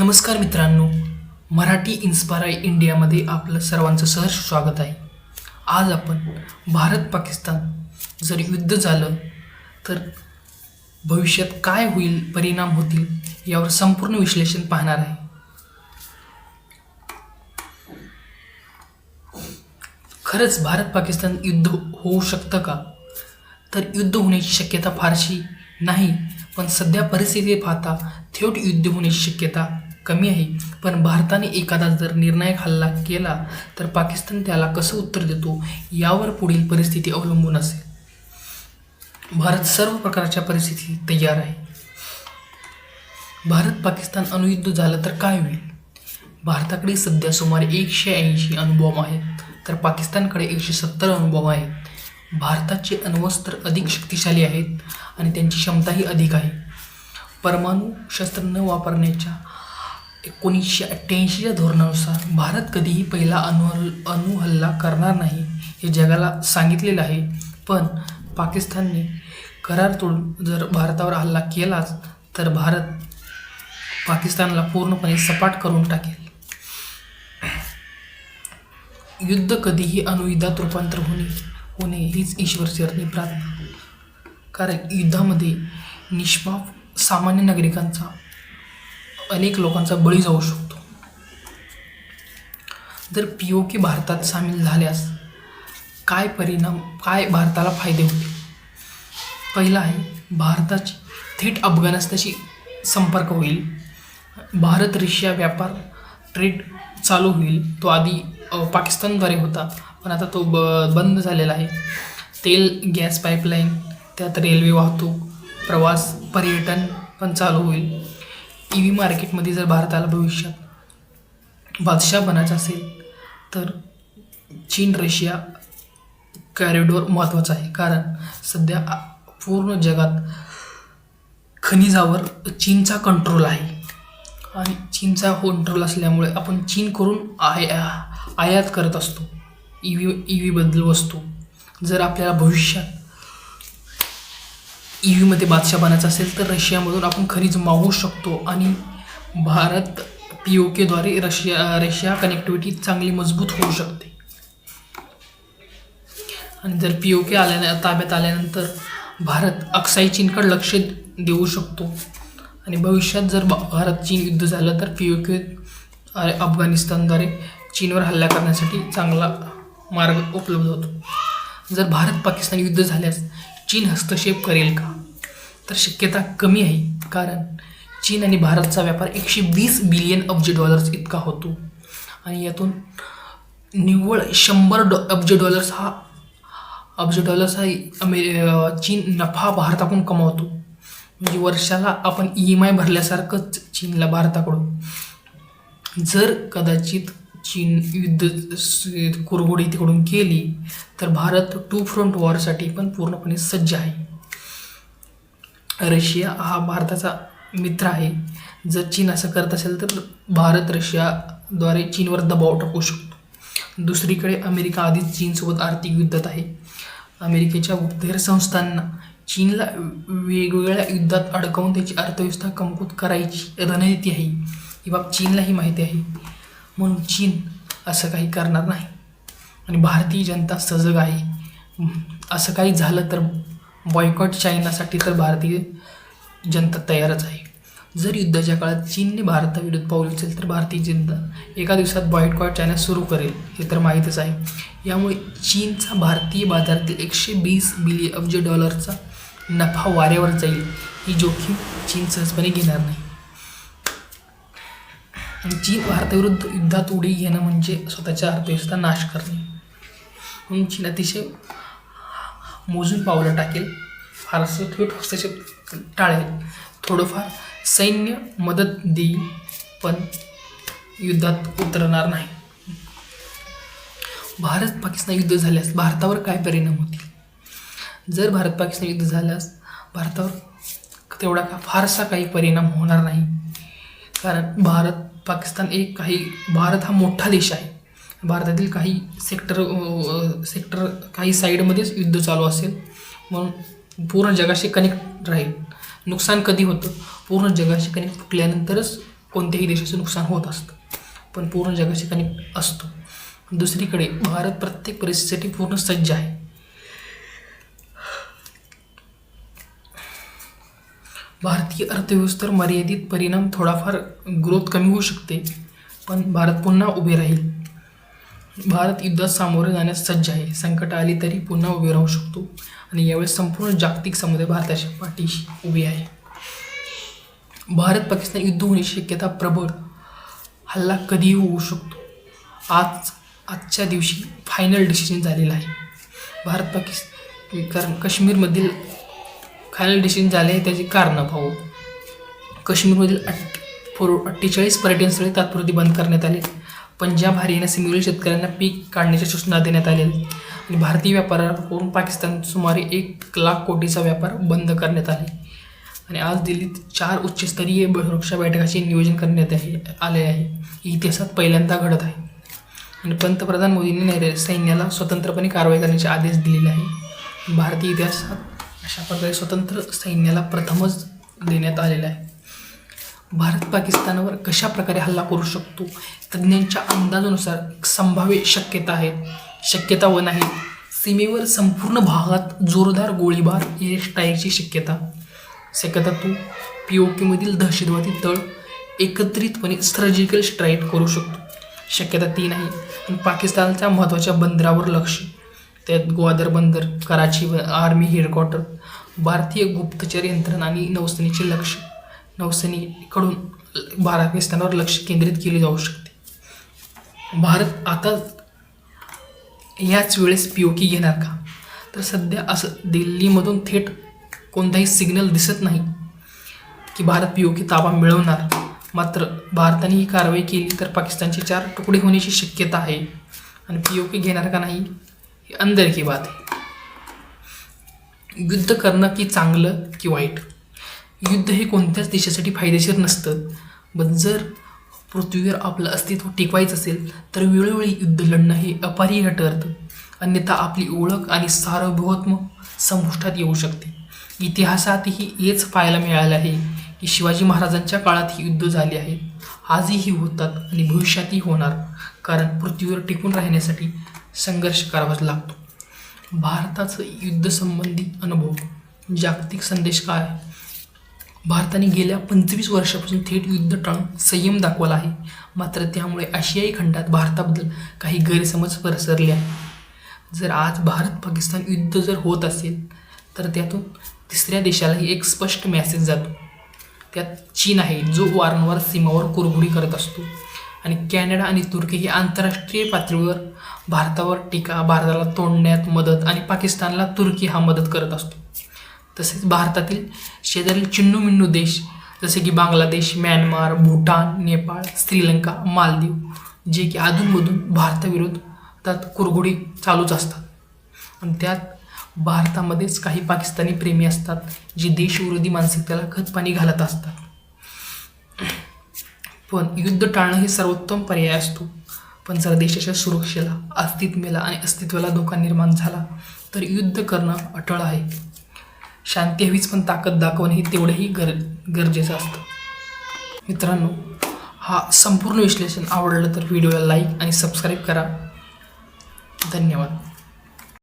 नमस्कार मित्रांनो मराठी इन्स्पायर इंडियामध्ये आपलं सर्वांचं सहर्ष स्वागत आहे. आज आपण भारत पाकिस्तान जर युद्ध झालं तर भविष्यात काय होईल परिणाम होतील यावर संपूर्ण विश्लेषण पाहणार आहे. खरंच भारत पाकिस्तान युद्ध होऊ शकतं का? तर युद्ध होण्याची शक्यता फारशी नाही पण सध्या परिस्थिती पाहता थेट युद्ध होण्याची शक्यता कमी आहे. पण भारताने एखादा जर निर्णायक हल्ला केला तर पाकिस्तान त्याला कसं उत्तर देतो यावर पुढील परिस्थिती अवलंबून असेल. भारत सर्व प्रकारच्या परिस्थितीत तयार आहे. भारत पाकिस्तान अणुयुद्ध झालं तर काय होईल? भारताकडे सध्या सुमारे एकशे ऐंशी अणुबॉम्ब आहेत तर पाकिस्तानकडे एकशे सत्तर अणुबॉम्ब आहेत. भारताचे अण्वस्त्र अधिक शक्तिशाली आहेत आणि त्यांची क्षमताही अधिक आहे. परमाणू शस्त्र न वापरण्याच्या एकोणीसशे अठ्ठ्याऐंशीच्या धोरणानुसार भारत कधीही पहिला अणु अणुहल्ला करणार नाही हे जगाला सांगितलेलं आहे. पण पाकिस्तानने करार तोडून जर भारतावर हल्ला केलाच तर भारत पाकिस्तानला पूर्णपणे सपाट करून टाकेल. युद्ध कधीही अणुयुद्धात रूपांतर होणे होणे हीच ईश्वरचरणी प्रार्थना. कारण युद्धामध्ये निष्पाप सामान्य नागरिकांचा अनेक लोकांचा बळी जाऊ शकतो. जर पी ओ के भारतात सामील झाल्यास काय परिणाम काय भारताला फायदे होतील? पहिला आहे भारताची थेट अफगाणिस्तानशी संपर्क होईल. भारत रशिया व्यापार ट्रेड चालू होईल. तो आधी पाकिस्तानद्वारे होता पण आता तो ब बंद झालेला आहे. तेल गॅस पाईपलाईन त्यात रेल्वे वाहतूक प्रवास पर्यटन पण चालू होईल. ई व्ही मार्केटमध्ये जर भारताला भविष्यात बादशाह बनायचं असेल तर चीन रशिया कॉरिडॉर महत्त्वाचा आहे. कारण सध्या पूर्ण जगात खनिजावर चीनचा कंट्रोल आहे. आणि चीनचा कंट्रोल असल्यामुळे आपण चीन करून आय आयात करत असतो. ई व्ही ई व्हीबद्दल वस्तू. जर आपल्याला भविष्यात ई व्हीमध्ये बादशाह बनायचं असेल तर रशियामधून आपण खनिज मागवू शकतो आणि भारत पी ओ केद्वारे रशिया रशिया कनेक्टिव्हिटी चांगली मजबूत होऊ शकते. आणि जर पी ओ के आल्या ताब्यात आल्यानंतर भारत अक्साई चीनकडे लक्ष देऊ शकतो. आणि भविष्यात जर भा- भारत चीन युद्ध झालं तर पी ओ के अफगाणिस्तानद्वारे चीनवर हल्ला करण्यासाठी चांगला मार्ग उपलब्ध होतो. जर भारत पाकिस्तान युद्ध झाल्यास चीन हस्तक्षेप करेल का? तर शक्यता कमी आहे कारण चीन आणि भारतचा व्यापार एकशे वीस बिलियन अब्ज डॉलर्स इतका होतो. आणि यातून निव्वळ शंभर डॉ अब्ज डॉलर्स हा अब्ज डॉलर्स हा अमे चीन नफा भारताकडून कमावतो. म्हणजे वर्षाला आपण ई एम आय भरल्यासारखंच चीनला भारताकडून. जर कदाचित चीन युद्ध स- कुरघोडी तिकडून केली तर भारत टू फ्रंट वॉरसाठी पण पूर्णपणे सज्ज आहे. रशिया हा भारताचा मित्र आहे. जर चीन असं करत असेल तर भारत रशियाद्वारे चीनवर दबाव टाकू शकतो. दुसरीकडे अमेरिका आधीच चीनसोबत आर्थिक युद्धात आहे. अमेरिकेच्या गुप्तहेर संस्थांना चीनला वेगवेगळ्या युद्धात अडकवून त्याची अर्थव्यवस्था कमकुत करायची रणनीती आहे. ही बाब चीनलाही माहिती आहे. म्हणून चीन असं काही करणार नाही. आणि भारतीय जनता सजग आहे. असं काही झालं तर बॉयकॉट चायनासाठी तर भारतीय जनता तयारच आहे. जर युद्धाच्या काळात चीनने भारताविरुद्ध पाऊल उचल तर भारतीय जनता एका दिवसात बॉयकॉट चायना सुरू करेल हे तर माहीतच आहे. यामुळे चीनचा भारतीय बाजारातील एकशे वीस बिलियन अब्ज डॉलरचा नफा वाऱ्यावर जाईल ही जोखीम चीन सहजपणे घेणार नाही. आणि चीन भारताविरुद्ध युद्धात उडी घेणं म्हणजे स्वतःच्या अर्थव्यवस्था नाश करणे. म्हणून चीन अतिशय मोजून पावलं टाकेल. फारसं थेट हस्तक्षेप टाळेल. थोडंफार सैन्य मदत देईल पण युद्धात उतरणार नाही. भारत पाकिस्तान युद्ध झाल्यास भारतावर काय परिणाम होतील? जर भारत पाकिस्तान युद्ध झाल्यास भारतावर तेवढा का फारसा काही परिणाम होणार नाही. कारण भारत पाकिस्तान एक काही भारत हा मोठा देश आहे. भारतातील काही सेक्टर सेक्टर काही साईडमध्येच युद्ध चालू असेल. म्हणून पूर्ण जगाशी कनेक्ट राहील. नुकसान कधी होतं? पूर्ण जगाशी कनेक्ट फुटल्यानंतरच कोणत्याही देशाचं नुकसान होत असतं. पण पूर्ण जगाशी कनेक्ट असतो. दुसरीकडे भारत प्रत्येक परिस्थितीसाठी पूर्ण सज्ज आहे. भारतीय अर्थव्यवस्थेवर मर्यादित परिणाम थोडाफार ग्रोथ कमी होऊ शकते पण भारत पुन्हा उभे राहील. भारत युद्धात सामोरे जाण्यास सज्ज आहे. संकट आली तरी पुन्हा उभे राहू शकतो. आणि यावेळेस संपूर्ण जागतिक समुदाय भारताच्या पाठीशी उभी आहे. भारत पाकिस्तान युद्ध होण्याची शक्यता प्रबळ. हल्ला कधीही होऊ शकतो. आज आजच्या दिवशी फायनल डिसिजन झालेला आहे. भारत पाकिस्तान कारण काश्मीरमधील फायनल डिसिजन झाले त्याची कारणं पाहू. काश्मीरमधील अट फोर अठ्ठेचाळीस पर्यटनस्थळे तात्पुरती बंद करण्यात आली. पंजाब हरियाणा सीमेवरील शेतकऱ्यांना पीक काढण्याच्या सूचना देण्यात आल्या. आणि भारतीय व्यापारावरून पाकिस्तान सुमारे एक लाख कोटीचा व्यापार बंद करण्यात आले. आणि आज दिल्लीत चार उच्चस्तरीय सुरक्षा बैठकाचे नियोजन करण्यात आहे आले आहे. इतिहासात पहिल्यांदा घडत आहे. आणि पंतप्रधान मोदींनी सैन्याला स्वतंत्रपणे कारवाई करण्याचे आदेश दिलेले आहे. भारतीय इतिहासात अशा प्रकारे स्वतंत्र सैन्याला प्रथमच देण्यात आलेलं आहे. भारत पाकिस्तानावर कशा प्रकारे हल्ला करू शकतो? तज्ज्ञांच्या अंदाजानुसार संभाव्य शक्यता आहे. शक्यता व नाही सीमेवर संपूर्ण भागात जोरदार गोळीबार एअर स्ट्राईकची शक्यता. शक्यता तू पी ओ केमधील दहशतवादी तळ एकत्रितपणे सर्जिकल स्ट्राईक करू शकतो. शक्यता तीन आहे. पण पाकिस्तानच्या महत्त्वाच्या बंदरावर लक्ष. त्यात ग्वादर बंदर कराची व आर्मी हेडक्वार्टर भारतीय गुप्तचर यंत्रणा आणि नौसेनेचे लक्ष. नौसेनेकडून भारत पाकिस्तानावर लक्ष केंद्रित केले जाऊ शकते. भारत आता याच वेळेस पी ओ के घेणार का? तर सध्या असं दिल्लीमधून थेट कोणताही सिग्नल दिसत नाही की भारत पी ओ के ताबा मिळवणार. मात्र भारताने ही कारवाई केली तर पाकिस्तानचे चार तुकडे होण्याची शक्यता आहे. आणि पी ओ के घेणार का नाही? अंदर की बात आहे युद्ध करणं की चांगलं की वाईट? युद्ध हे कोणत्याच देशासाठी फायदेशीर नसतं. पण जर पृथ्वीवर आपलं अस्तित्व टिकवायचं असेल तर वेळोवेळी युद्ध लढणं हे अपरिहार्य ठरतं. अन्यथा आपली ओळख आणि सार्वभौत्म संपुष्टात येऊ शकते. इतिहासातही हेच पाहायला मिळालं आहे की शिवाजी महाराजांच्या काळात ही युद्ध झाली आहेत आजही होतात आणि भविष्यातही होणार. कारण पृथ्वीवर टिकून राहण्यासाठी संघर्ष करावाच लागतो. भारताचं युद्धसंबंधी अनुभव जागतिक संदेश काय? भारताने गेल्या पंचवीस वर्षापासून थेट युद्ध टाळून संयम दाखवला आहे. मात्र त्यामुळे आशियाई खंडात भारताबद्दल काही गैरसमज पसरले आहे जर आज भारत पाकिस्तान युद्ध जर होत असेल तर त्यातून तिसऱ्या देशालाही एक स्पष्ट मेसेज जातो. त्यात चीन आहे जो वारंवार सीमावर कुरघुडी करत असतो. आणि कॅनडा आणि तुर्की ही आंतरराष्ट्रीय पातळीवर भारतावर टीका भारताला तोडण्यात मदत आणि पाकिस्तानला तुर्की हा मदत करत असतो. तसेच भारतातील शेजारील चिन्नू देश जसे की बांगलादेश म्यानमार भूटान नेपाळ श्रीलंका मालदीव जे की अधूनमधून भारताविरोधात कुरघुडी चालूच असतात. आणि त्यात भारतामध्येच काही पाकिस्तानी प्रेमी असतात जे देशविरोधी मानसिकतेला खतपाणी घालत असतात. पण युद्ध टाळणं हे सर्वोत्तम पर्याय असतो. पण जर देशाच्या सुरक्षेला अस्तित्वेला आणि अस्तित्वाला धोका निर्माण झाला तर युद्ध करणं अटळ आहे. शांती हवीच पण ताकद दाखवणं हे तेवढंही गर गरजेचं असतं. मित्रांनो हा संपूर्ण विश्लेषण आवडलं तर व्हिडिओला लाईक आणि सबस्क्राईब करा. धन्यवाद.